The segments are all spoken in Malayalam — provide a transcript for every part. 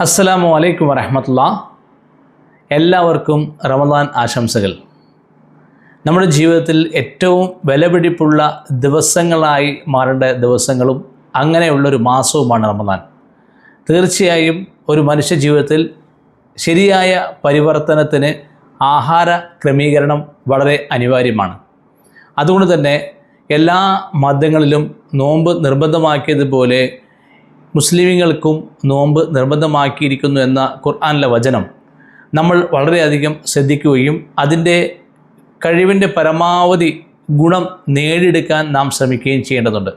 അസ്സലാമു അലൈക്കും വറഹമത്തുള്ള. എല്ലാവർക്കും റമദാൻ ആശംസകൾ. നമ്മുടെ ജീവിതത്തിൽ ഏറ്റവും വിലപിടിപ്പുള്ള ദിവസങ്ങളായി മാറേണ്ട ദിവസങ്ങളും അങ്ങനെയുള്ളൊരു മാസവുമാണ് റമദാൻ. തീർച്ചയായും ഒരു മനുഷ്യ ജീവിതത്തിൽ ശരിയായ പരിവർത്തനത്തിന് ആഹാര ക്രമീകരണം വളരെ അനിവാര്യമാണ്. അതുകൊണ്ട് തന്നെ എല്ലാ മതങ്ങളിലും നോമ്പ് നിർബന്ധമാക്കിയതുപോലെ മുസ്ലിമുകൾക്കും നോമ്പ് നിർബന്ധമാക്കിയിരിക്കുന്നു എന്ന ഖുർആാനിലെ വചനം നമ്മൾ വളരെയധികം ശ്രദ്ധിക്കുകയും അതിന്റെ കഴിവിന്റെ പരമാവധി ഗുണം നേടിയെടുക്കാൻ നാം ശ്രമിക്കുകയും ചെയ്യേണ്ടതുണ്ട്.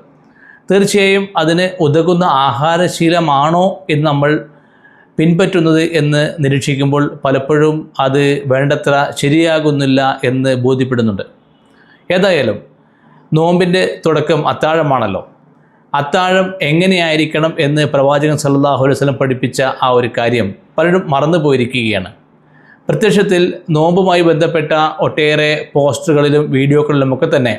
തീർച്ചയായും അതിന് ഉതകുന്ന ആഹാരശീലമാണോ എന്ന് നമ്മൾ പിൻപറ്റുന്നത് എന്ന് നിരീക്ഷിക്കുമ്പോൾ പലപ്പോഴും അത് വേണ്ടത്ര ശരിയാകുന്നില്ല എന്ന് ബോധ്യപ്പെടുന്നുണ്ട്. ഏതായാലും നോമ്പിന്റെ തുടക്കം അത്താഴമാണല്ലോ. അത്താഴം എങ്ങനെയായിരിക്കണം എന്ന് പ്രവാചകൻ സല്ലാഹു അലൈഹി വസല്ലം പഠിപ്പിച്ച ആ ഒരു കാര്യം പലരും മറന്നു പോയിരിക്കുകയാണ് പ്രത്യക്ഷത്തിൽ നോമ്പുമായി ബന്ധപ്പെട്ട ഒട്ടേറെ പോസ്റ്ററുകളിലും വീഡിയോകളിലുമൊക്കെ തന്നെ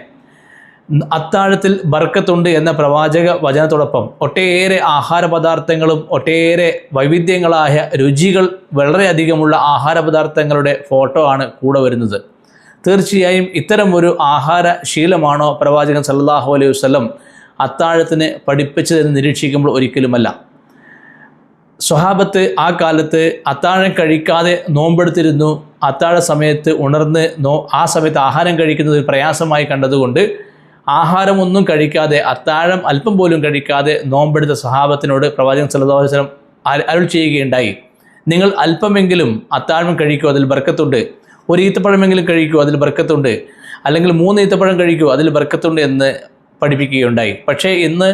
അത്താഴത്തിൽ ബർക്കത്തുണ്ട് എന്ന പ്രവാചക വചനത്തോടൊപ്പം ഒട്ടേറെ ആഹാര പദാർത്ഥങ്ങളും ഒട്ടേറെ വൈവിധ്യങ്ങളായ രുചികൾ വളരെയധികമുള്ള ആഹാര പദാർത്ഥങ്ങളുടെ ഫോട്ടോ ആണ് കൂടെ വരുന്നത്. തീർച്ചയായും ഇത്തരം ഒരു ആഹാര ശീലമാണോ പ്രവാചകൻ സല്ലാഹു അലൈഹി വസല്ലം അത്താഴത്തിന് പഠിപ്പിച്ചതെന്ന് നിരീക്ഷിക്കുമ്പോൾ ഒരിക്കലുമല്ല. സ്വഹാബത്ത് ആ കാലത്ത് അത്താഴം കഴിക്കാതെ നോമ്പെടുത്തിരുന്നു. അത്താഴ സമയത്ത് ഉണർന്ന് നോ ആ സമയത്ത് ആഹാരം കഴിക്കുന്നത് ഒരു പ്രയാസമായി കണ്ടതുകൊണ്ട് ആഹാരമൊന്നും കഴിക്കാതെ അത്താഴം അല്പം പോലും കഴിക്കാതെ നോമ്പെടുത്ത സ്വഹാബത്തിനോട് പ്രവാചകൻ വസല്ലം അരുൾ ചെയ്യുകയുണ്ടായി. നിങ്ങൾ അല്പമെങ്കിലും അത്താഴം കഴിക്കൂ അതിൽ ബർക്കത്തുണ്ട്. ഒരു ഈത്തപ്പഴമെങ്കിലും കഴിക്കൂ അതിൽ ബർക്കത്തുണ്ട്. അല്ലെങ്കിൽ മൂന്ന് ഈത്തപ്പഴം കഴിക്കൂ അതിൽ ബർക്കത്തുണ്ട് എന്ന് പഠിപ്പിക്കുകയുണ്ടായി. പക്ഷേ ഇന്ന്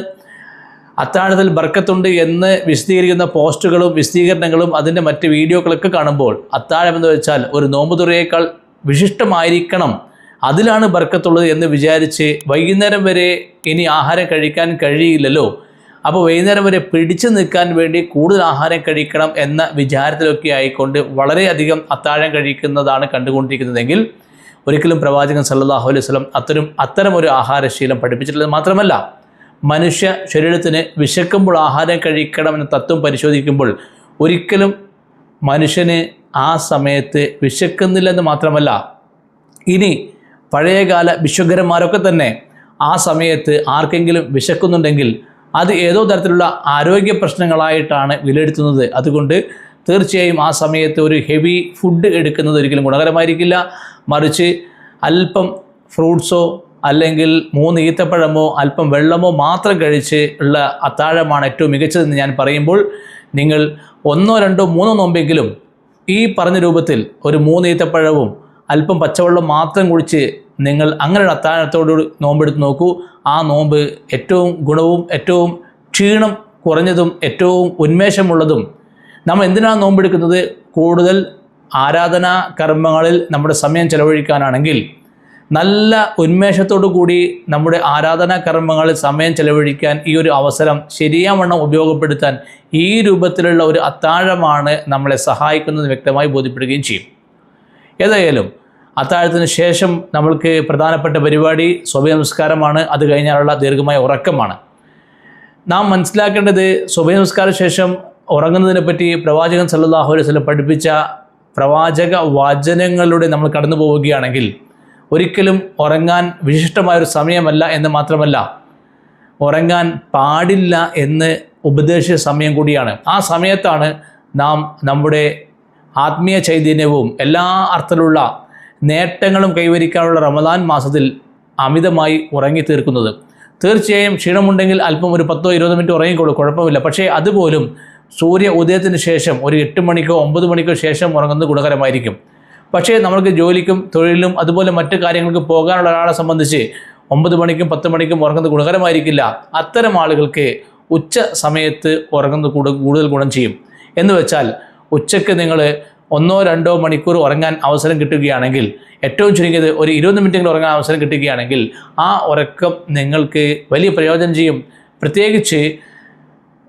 അത്താഴത്തിൽ ബർക്കത്തുണ്ട് എന്ന് വിശദീകരിക്കുന്ന പോസ്റ്റുകളും വിശദീകരണങ്ങളും അതിന്റെ മറ്റ് വീഡിയോകളൊക്കെ കാണുമ്പോൾ അത്താഴം എന്ന് വെച്ചാൽ ഒരു നോമ്പുതുറയേക്കാൾ വിശിഷ്ടമായിരിക്കണം. അതിലാണ് ബർക്കത്തുള്ളത് എന്ന് വിചാരിച്ച് വൈകുന്നേരം വരെ ഇനി ആഹാരം കഴിക്കാൻ കഴിയില്ലല്ലോ. അപ്പോൾ വൈകുന്നേരം വരെ പിടിച്ചു നിൽക്കാൻ വേണ്ടി കൂടുതൽ ആഹാരം കഴിക്കണം എന്ന വിചാരത്തിലൊക്കെ ആയിക്കൊണ്ട് വളരെയധികം അത്താഴം കഴിക്കുന്നതാണ് കണ്ടുകൊണ്ടിരിക്കുന്നതെങ്കിൽ ഒരിക്കലും പ്രവാചകൻ സല്ലാഹു അലൈഹി വസല്ലം അത്തരം അത്തരം ഒരു ആഹാരശീലം പഠിപ്പിച്ചിട്ടുള്ളത് മാത്രമല്ല മനുഷ്യ ശരീരത്തിന് വിശക്കുമ്പോൾ ആഹാരം കഴിക്കണമെന്ന തത്വം പരിശോധിക്കുമ്പോൾ ഒരിക്കലും മനുഷ്യന് ആ സമയത്ത് വിശക്കുന്നില്ലെന്ന് മാത്രമല്ല ഇനി പഴയകാല വിശ്വകരന്മാരൊക്കെ തന്നെ ആ സമയത്ത് ആർക്കെങ്കിലും വിശക്കുന്നുണ്ടെങ്കിൽ അത് ഏതോ തരത്തിലുള്ള ആരോഗ്യ പ്രശ്നങ്ങളായിട്ടാണ് വിലയിരുത്തുന്നത്. അതുകൊണ്ട് തീർച്ചയായും ആ സമയത്ത് ഒരു ഹെവി ഫുഡ് എടുക്കുന്നത് ഒരിക്കലും ഗുണകരമായിരിക്കില്ല. മറിച്ച് അല്പം ഫ്രൂട്ട്സോ അല്ലെങ്കിൽ മൂന്ന് ഈത്തപ്പഴമോ അല്പം വെള്ളമോ മാത്രം കഴിച്ച് ഉള്ള അത്താഴമാണ് ഏറ്റവും മികച്ചതെന്ന് ഞാൻ പറയുമ്പോൾ നിങ്ങൾ ഒന്നോ രണ്ടോ മൂന്നോ നോമ്പെങ്കിലും ഈ പറഞ്ഞ രൂപത്തിൽ ഒരു മൂന്ന് ഈത്തപ്പഴവും അല്പം പച്ചവെള്ളം മാത്രം കുടിച്ച് നിങ്ങൾ അങ്ങനെ ഒരു അത്താഴത്തോട് നോമ്പെടുത്ത് നോക്കൂ. ആ നോമ്പ് ഏറ്റവും ഗുണവും ഏറ്റവും ക്ഷീണം കുറഞ്ഞതും ഏറ്റവും ഉന്മേഷമുള്ളതും. നമ്മൾ എന്തിനാണ് നോമ്പെടുക്കുന്നത്? കൂടുതൽ ആരാധനാ കർമ്മങ്ങളിൽ നമ്മുടെ സമയം ചെലവഴിക്കാനാണെങ്കിൽ നല്ല ഉന്മേഷത്തോടു കൂടി നമ്മുടെ ആരാധനാ കർമ്മങ്ങളിൽ സമയം ചെലവഴിക്കാൻ ഈ ഒരു അവസരം ശരിയാവണ്ണം ഉപയോഗപ്പെടുത്താൻ ഈ രൂപത്തിലുള്ള ഒരു അത്താഴമാണ് നമ്മളെ സഹായിക്കുന്നത് വ്യക്തമായി ബോധ്യപ്പെടുകയും ചെയ്യും. ഏതായാലും അത്താഴത്തിന് ശേഷം നമ്മൾക്ക് പ്രധാനപ്പെട്ട പരിപാടി സ്വഭയ നമസ്കാരമാണ്. അത് കഴിഞ്ഞാലുള്ള ദീർഘമായ ഉറക്കമാണ്. നാം മനസ്സിലാക്കേണ്ടത് സ്വഭയ നമസ്കാര ശേഷം ഉറങ്ങുന്നതിനെ പറ്റി പ്രവാചകൻ സല്ലല്ലാഹു അലൈഹി പഠിപ്പിച്ച പ്രവാചക വചനങ്ങളിലൂടെ നമ്മൾ കടന്നു പോവുകയാണെങ്കിൽ ഒരിക്കലും ഉറങ്ങാൻ വിശിഷ്ടമായൊരു സമയമല്ല എന്ന് മാത്രമല്ല ഉറങ്ങാൻ പാടില്ല എന്ന് ഉപദേശിച്ച സമയം കൂടിയാണ്. ആ സമയത്താണ് നാം നമ്മുടെ ആത്മീയ ചൈതന്യവും എല്ലാ അർത്ഥത്തിലുള്ള നേട്ടങ്ങളും കൈവരിക്കാനുള്ള റമദാൻ മാസത്തിൽ അമിതമായി ഉറങ്ങി തീർക്കുന്നത് തീർച്ചയായും ക്ഷീണമുണ്ടെങ്കിൽ അല്പം ഒരു പത്തോ ഇരുപതോ മിനിറ്റ് ഉറങ്ങിക്കോളൂ കുഴപ്പമില്ല. പക്ഷേ അതുപോലും സൂര്യ ഉദയത്തിന് ശേഷം ഒരു എട്ട് മണിക്കോ ഒമ്പത് മണിക്കോ ശേഷം ഉറങ്ങുന്നത് ഗുണകരമായിരിക്കും. പക്ഷേ നമ്മൾക്ക് ജോലിക്കും തൊഴിലും അതുപോലെ മറ്റു കാര്യങ്ങൾക്ക് പോകാനുള്ള ഒരാളെ സംബന്ധിച്ച് ഒമ്പത് മണിക്കും പത്ത് മണിക്കും ഉറങ്ങുന്നത് ഗുണകരമായിരിക്കില്ല. അത്തരം ആളുകൾക്ക് ഉച്ച സമയത്ത് ഉറങ്ങുന്നത് കൂടു- കൂടുതൽ ഗുണം ചെയ്യും. എന്ന് വെച്ചാൽ ഉച്ചയ്ക്ക് നിങ്ങൾ ഒന്നോ രണ്ടോ മണിക്കൂർ ഉറങ്ങാൻ അവസരം കിട്ടുകയാണെങ്കിൽ ഏറ്റവും ചുരുങ്ങിയത് ഒരു ഇരുപത് മിനിറ്റെങ്കിലും ഉറങ്ങാൻ അവസരം കിട്ടുകയാണെങ്കിൽ ആ ഉറക്കം നിങ്ങൾക്ക് വലിയ പ്രയോജനം ചെയ്യും. പ്രത്യേകിച്ച്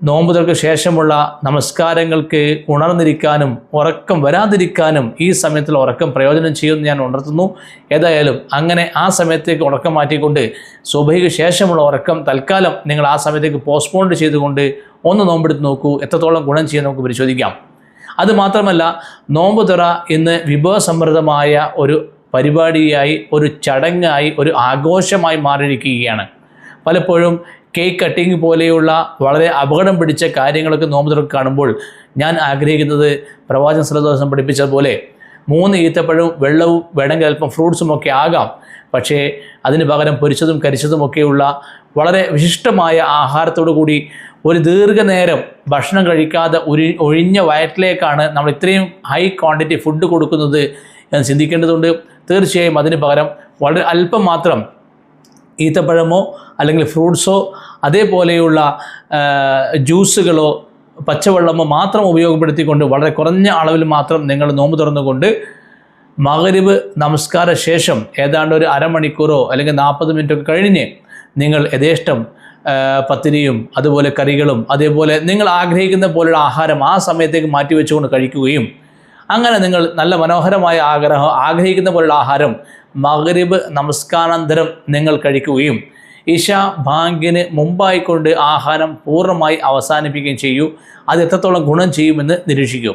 നോമ്പുകൾക്ക് ശേഷമുള്ള നമസ്കാരങ്ങൾക്ക് ഉണർന്നിരിക്കാനും ഉറക്കം വരാതിരിക്കാനും ഈ സമയത്തിൽ ഉറക്കം പ്രയോജനം ചെയ്യുമെന്ന് ഞാൻ ഉണർത്തുന്നു. ഏതായാലും അങ്ങനെ ആ സമയത്തേക്ക് ഉറക്കം മാറ്റിക്കൊണ്ട് സുബഹിക്ക് ശേഷമുള്ള ഉറക്കം തൽക്കാലം നിങ്ങൾ ആ സമയത്തേക്ക് പോസ്റ്റ്പോണ്ട് ചെയ്തുകൊണ്ട് ഒന്ന് നോമ്പെടുത്ത് നോക്കൂ. എത്രത്തോളം ഗുണം ചെയ്യാൻ നമുക്ക് പരിശോധിക്കാം. അതുമാത്രമല്ല നോമ്പ് തുറ ഇന്ന് വിഭവസമൃദ്ധമായ ഒരു പരിപാടിയായി ഒരു ചടങ്ങായി ഒരു ആഘോഷമായി മാറിയിരിക്കുകയാണ്. പലപ്പോഴും കേക്ക് കട്ടിങ് പോലെയുള്ള വളരെ അപകടം പിടിച്ച കാര്യങ്ങളൊക്കെ നോമ്പ് തുറക്ക് കാണുമ്പോൾ ഞാൻ ആഗ്രഹിക്കുന്നത് പ്രവാചകൻ സലദോസം പഠിപ്പിച്ചതുപോലെ മൂന്ന് ഈത്തപ്പഴവും വെള്ളവും വേണമെങ്കിൽ അല്പം ഫ്രൂട്ട്സും ഒക്കെ ആകാം. പക്ഷേ അതിന് പകരം പൊരിച്ചതും കരിച്ചതുമൊക്കെയുള്ള വളരെ വിശിഷ്ടമായ ആഹാരത്തോടു കൂടി ഒരു ദീർഘനേരം ഭക്ഷണം കഴിക്കാതെ ഒരു ഒഴിഞ്ഞ വയറ്റിലേക്കാണ് നമ്മൾ ഇത്രയും ഹൈ ക്വാണ്ടിറ്റി ഫുഡ് കൊടുക്കുന്നത് എന്ന് ചിന്തിക്കേണ്ടതുണ്ട്. തീർച്ചയായും അതിന് പകരം വളരെ അല്പം മാത്രം ഈത്തപ്പഴമോ അല്ലെങ്കിൽ ഫ്രൂട്ട്സോ അതേപോലെയുള്ള ജ്യൂസുകളോ പച്ചവെള്ളമോ മാത്രം ഉപയോഗപ്പെടുത്തിക്കൊണ്ട് വളരെ കുറഞ്ഞ അളവിൽ മാത്രം നിങ്ങൾ നോമ്പ് തുറന്നുകൊണ്ട് മകരിവ് നമസ്കാര ശേഷം ഏതാണ്ട് ഒരു അരമണിക്കൂറോ അല്ലെങ്കിൽ നാൽപ്പത് മിനിറ്റൊക്കെ കഴിഞ്ഞ് നിങ്ങൾ യഥേഷ്ടം പത്തിരിയും അതുപോലെ കറികളും അതേപോലെ നിങ്ങൾ ആഗ്രഹിക്കുന്ന പോലുള്ള ആഹാരം ആ സമയത്തേക്ക് മാറ്റിവെച്ചുകൊണ്ട് കഴിക്കുകയും അങ്ങനെ നിങ്ങൾ നല്ല മനോഹരമായ ആഗ്രഹം ആഗ്രഹിക്കുന്ന പോലുള്ള ആഹാരം മകരിബ് നമസ്കാരാന്തരം നിങ്ങൾ കഴിക്കുകയും ഇഷ ബാങ്കിന് മുമ്പായിക്കൊണ്ട് ആഹാരം പൂർണമായി അവസാനിപ്പിക്കുകയും ചെയ്യൂ. അത് എത്രത്തോളം ഗുണം ചെയ്യുമെന്ന് നിരീക്ഷിക്കൂ.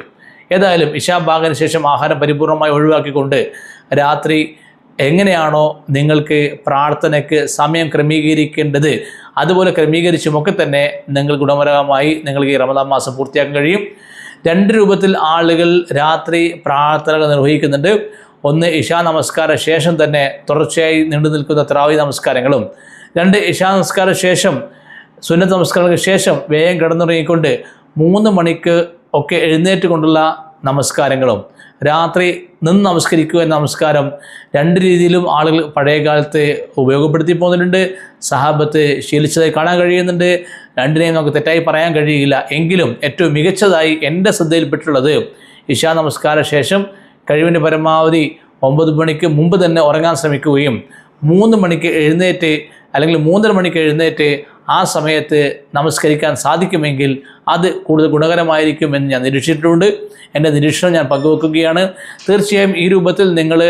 ഏതായാലും ഇഷാ ബാങ്കിന് ശേഷം ആഹാരം പരിപൂർണമായി ഒഴിവാക്കിക്കൊണ്ട് രാത്രി എങ്ങനെയാണോ നിങ്ങൾക്ക് പ്രാർത്ഥനയ്ക്ക് സമയം ക്രമീകരിക്കേണ്ടത് അതുപോലെ ക്രമീകരിച്ചുമൊക്കെ തന്നെ നിങ്ങൾ ഗുണപരമായി നിങ്ങൾക്ക് ഈ റമദാൻ മാസം പൂർത്തിയാക്കാൻ കഴിയും. രണ്ട് രൂപത്തിൽ ആളുകൾ രാത്രി പ്രാർത്ഥനകൾ നിർവഹിക്കുന്നുണ്ട്. ഒന്ന് ഇഷാ നമസ്കാര ശേഷം തന്നെ തുടർച്ചയായി നീണ്ടു നിൽക്കുന്ന ത്രാവി നമസ്കാരങ്ങളും. രണ്ട് ഇഷാ നമസ്കാര ശേഷം സുന്നത്ത് നമസ്കാരങ്ങൾക്ക് ശേഷം വേഗം കിടന്നുറങ്ങിക്കൊണ്ട് മൂന്ന് മണിക്ക് ഒക്കെ എഴുന്നേറ്റ് കൊണ്ടുള്ള നമസ്കാരങ്ങളും. രാത്രി നിന്ന് നമസ്കരിക്കുക എന്ന നമസ്കാരം രണ്ട് രീതിയിലും ആളുകൾ പഴയ കാലത്ത് ഉപയോഗപ്പെടുത്തി പോകുന്നുണ്ട്. സഹാബത്ത് ശീലിച്ചതായി കാണാൻ കഴിയുന്നുണ്ട്. രണ്ടിനെയും നമുക്ക് തെറ്റായി പറയാൻ കഴിയില്ല എങ്കിലും ഏറ്റവും മികച്ചതായി എന്റെ ശ്രദ്ധയിൽപ്പെട്ടുള്ളത് ഇഷാ നമസ്കാര ശേഷം കഴിവിന്റെ പരമാവധി ഒമ്പത് മണിക്ക് മുമ്പ് തന്നെ ഉറങ്ങാൻ ശ്രമിക്കുകയും മൂന്ന് മണിക്ക് എഴുന്നേറ്റ് അല്ലെങ്കിൽ മൂന്നര മണിക്ക് എഴുന്നേറ്റ് ആ സമയത്ത് നമസ്കരിക്കാൻ സാധിക്കുമെങ്കിൽ അത് കൂടുതൽ ഗുണകരമായിരിക്കും എന്ന് ഞാൻ നിരീക്ഷിച്ചിട്ടുണ്ട്. എന്റെ നിരീക്ഷണം ഞാൻ പങ്കുവെക്കുകയാണ്. തീർച്ചയായും ഈ രൂപത്തിൽ നിങ്ങൾ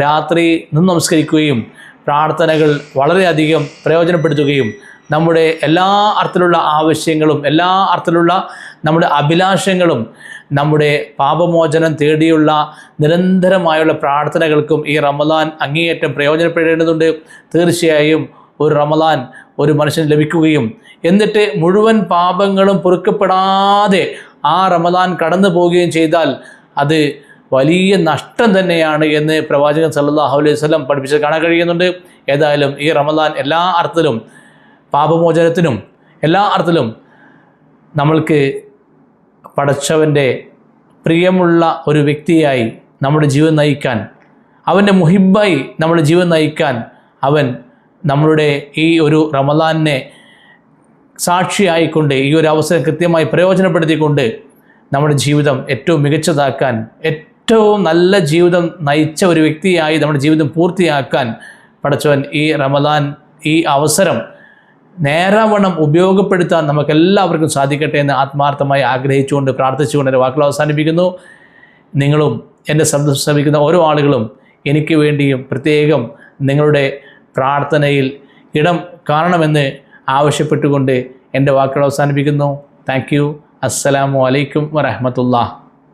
രാത്രി നിന്ന് നമസ്കരിക്കുകയും പ്രാർത്ഥനകൾ വളരെയധികം പ്രയോജനപ്പെടുത്തുകയും നമ്മുടെ എല്ലാ അർത്ഥത്തിലുള്ള ആവശ്യങ്ങളും എല്ലാ അർത്ഥത്തിലുള്ള നമ്മുടെ അഭിലാഷങ്ങളും നമ്മുടെ പാപമോചനം തേടിയുള്ള നിരന്തരമായുള്ള പ്രാർത്ഥനകൾക്കും ഈ റമദാൻ അങ്ങേയറ്റം പ്രയോജനപ്പെടേണ്ടതുണ്ട്. തീർച്ചയായും ഒരു റമദാൻ ഒരു മനുഷ്യന് ലഭിക്കുകയും എന്നിട്ട് മുഴുവൻ പാപങ്ങളും പൊറുക്കപ്പെടാതെ ആ റമദാൻ കടന്നു പോവുകയും ചെയ്താൽ അത് വലിയ നഷ്ടം തന്നെയാണ് എന്ന് പ്രവാചകൻ സല്ലല്ലാഹു അലൈഹി വസല്ലം പഠിപ്പിച്ച് കാണാൻ കഴിയുന്നുണ്ട്. ഏതായാലും ഈ റമദാൻ എല്ലാ അർത്ഥത്തിലും പാപമോചനത്തിനും എല്ലാ അർത്ഥത്തിലും നമ്മൾക്ക് പടച്ചവന്റെ പ്രിയമുള്ള ഒരു വ്യക്തിയായി നമ്മുടെ ജീവൻ നയിക്കാൻ അവന്റെ മുഹിബായി നമ്മുടെ ജീവൻ നയിക്കാൻ അവൻ നമ്മളുടെ ഈ ഒരു റമദാനെ സാക്ഷിയായിക്കൊണ്ട് ഈ ഒരു അവസരം കൃത്യമായി പ്രയോജനപ്പെടുത്തിക്കൊണ്ട് നമ്മുടെ ജീവിതം ഏറ്റവും മികച്ചതാക്കാൻ ഏറ്റവും നല്ല ജീവിതം നയിച്ച ഒരു വ്യക്തിയായി നമ്മുടെ ജീവിതം പൂർത്തിയാക്കാൻ പടച്ചവൻ ഈ റമദാൻ ഈ അവസരം നേരാവണ്ണം ഉപയോഗപ്പെടുത്താൻ നമുക്ക് എല്ലാവർക്കും സാധിക്കട്ടെ എന്ന് ആത്മാർത്ഥമായി ആഗ്രഹിച്ചുകൊണ്ട് പ്രാർത്ഥിച്ചുകൊണ്ട് എന്റെ വാക്കുകൾ അവസാനിപ്പിക്കുന്നു. നിങ്ങളും എന്റെ ശബ്ദം ശ്രമിക്കുന്ന ഓരോ ആളുകളും എനിക്ക് വേണ്ടിയും പ്രത്യേകം നിങ്ങളുടെ പ്രാർത്ഥനയിൽ ഇടം കാണണമെന്ന് ആവശ്യപ്പെട്ടുകൊണ്ട് എന്റെ വാക്കുകൾ അവസാനിപ്പിക്കുന്നു. Thank you. അസ്സലാമു അലൈക്കും വറഹമത്തുള്ള